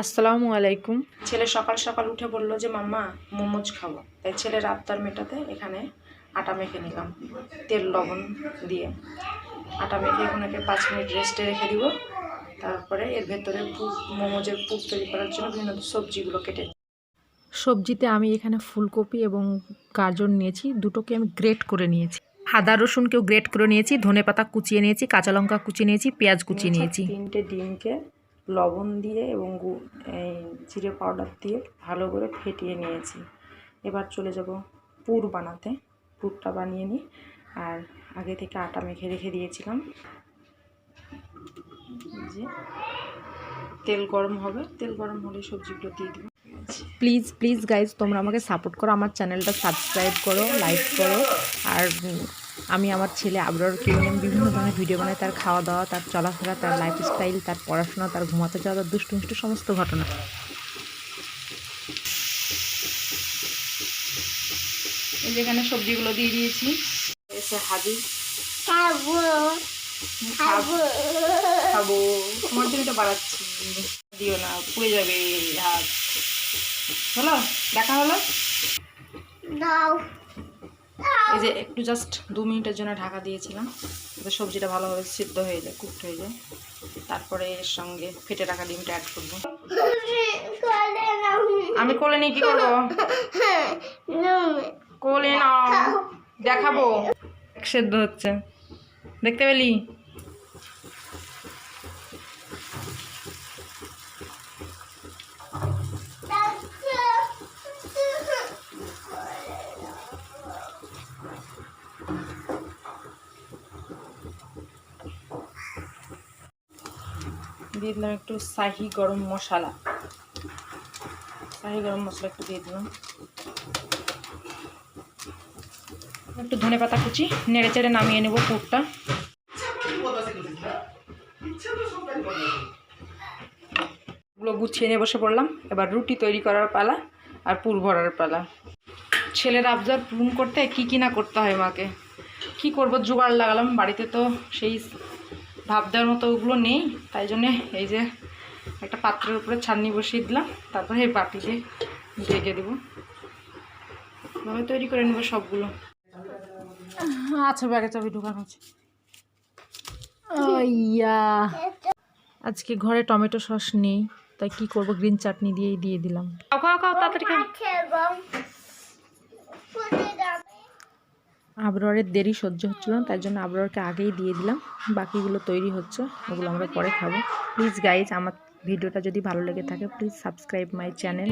আসসালামু আলাইকুম। ছেলে সকাল সকাল উঠে বলল যে মাম্মা মোমোজ খাব। তাই ছেলে আবদার মেটাতে এখানে আটা মেখে নিলাম তেল লবণ দিয়ে। আটা মেখে ওনাকে পাঁচ মিনিট রেস্টে রেখে দিব। তারপরে এর ভেতরে পুর মোমোজের পুর তৈরি করার জন্য বিভিন্ন সবজিগুলো কেটে সবজিতে আমি এখানে ফুলকপি এবং গাজর নিয়েছি। দুটোকে আমি গ্রেট করে নিয়েছি। আদা রসুনকেও গ্রেট করে নিয়েছি। ধনে পাতা কুচিয়ে নিয়েছি। কাঁচা লঙ্কা কুচিয়ে নিয়েছি। পেঁয়াজ কুচিয়ে নিয়েছি। তিনটে ডিমকে লবণ দিয়ে এবং এই জিরে পাউডার দিয়ে ভালো করে ফেটিয়ে নিয়েছি। এবার চলে যাব পুর বানাতে। পুরটা বানিয়ে নিই। আর আগে থেকে আটা মেখে রেখে দিয়েছিলাম। যে, তেল গরম হবে। তেল গরম হলে সবজিগুলো দিয়ে দিব। প্লিজ প্লিজ গাইজ তোমরা আমাকে সাপোর্ট করো। আমার চ্যানেলটা সাবস্ক্রাইব করো লাইক করো, আর আমি আমার ছেলে আবরারকে নিয়ে বিভিন্ন ধরনের ভিডিও বানাই তার খাওয়া দাওয়া তার চলাফেরা তার লাইফস্টাইল তার পড়াশোনা তার ঘুমাতে যাওয়া তার দুষ্টু মিষ্টু সমস্ত ঘটনা। যেখানে সবজিগুলো দিয়ে দিয়েছি। এসে হাজির। খাব। খাব। খাব। তোমার জন্য তো বাড়াচ্ছি। দিও না পুড়ে যাবে হাত। হলো? দেখা হলো? দাও। এই যে একটু জাস্ট দু মিনিটের জন্য ঢাকা দিয়েছিলাম, যাতে সবজিটা ভালোভাবে সিদ্ধ হয়ে যায় কুকড হয়ে যায়। তারপরে এর সঙ্গে ফেটে রাখা ডিমটা অ্যাড করব। আমি কোলে নিই কি করব? কোলে নাও, দেখাবো। সেদ্ধ হচ্ছে। দেখতে পেলি? দিয়ে দিলাম একটু শাহি গরম মশলা। শাহি গরম মশলা একটু দিয়ে দিলাম। একটু ধনে পাতা কুচি, নেড়ে চেড়ে নামিয়ে নেব পুরটা। গুলো গুছিয়ে নিয়ে বসে পড়লাম। এবার রুটি তৈরি করার পালা আর পুর ভরার পালা। ছেলের আবদার পূরণ করতে কি কি না করতে হয় মাকে? কি করব? জোগাড় লাগালাম। বাড়িতে তো সেই ভাব দেওয়ার মতো ওগুলো নেই তাই জন্যে এই যে একটা পাত্রের উপরে ছাননি বসিয়ে দিলাম তারপরে এই বাটি দিয়ে ঢেকে দেবো। ভাবে তৈরি করে নেব সবগুলো। আচ্ছা ব্যাগে চাবি ঢোকানো আছে। ইয়া আজকে ঘরে টমেটো সস নেই তাই কি করব? গ্রিন চাটনি দিয়েই দিয়ে দিলাম। খাও খাও খাও তাড়াতাড়ি খাও। খেবো আবরারের দেরি সহ্য হচ্ছিল না তার জন্য আবরারকে আগেই দিয়ে দিলাম। বাকিগুলো তৈরি হচ্ছে, ওগুলো আমরা পরে খাব। প্লিজ গাইজ আমার ভিডিওটা যদি ভালো লেগে থাকে প্লিজ সাবস্ক্রাইব মাই চ্যানেল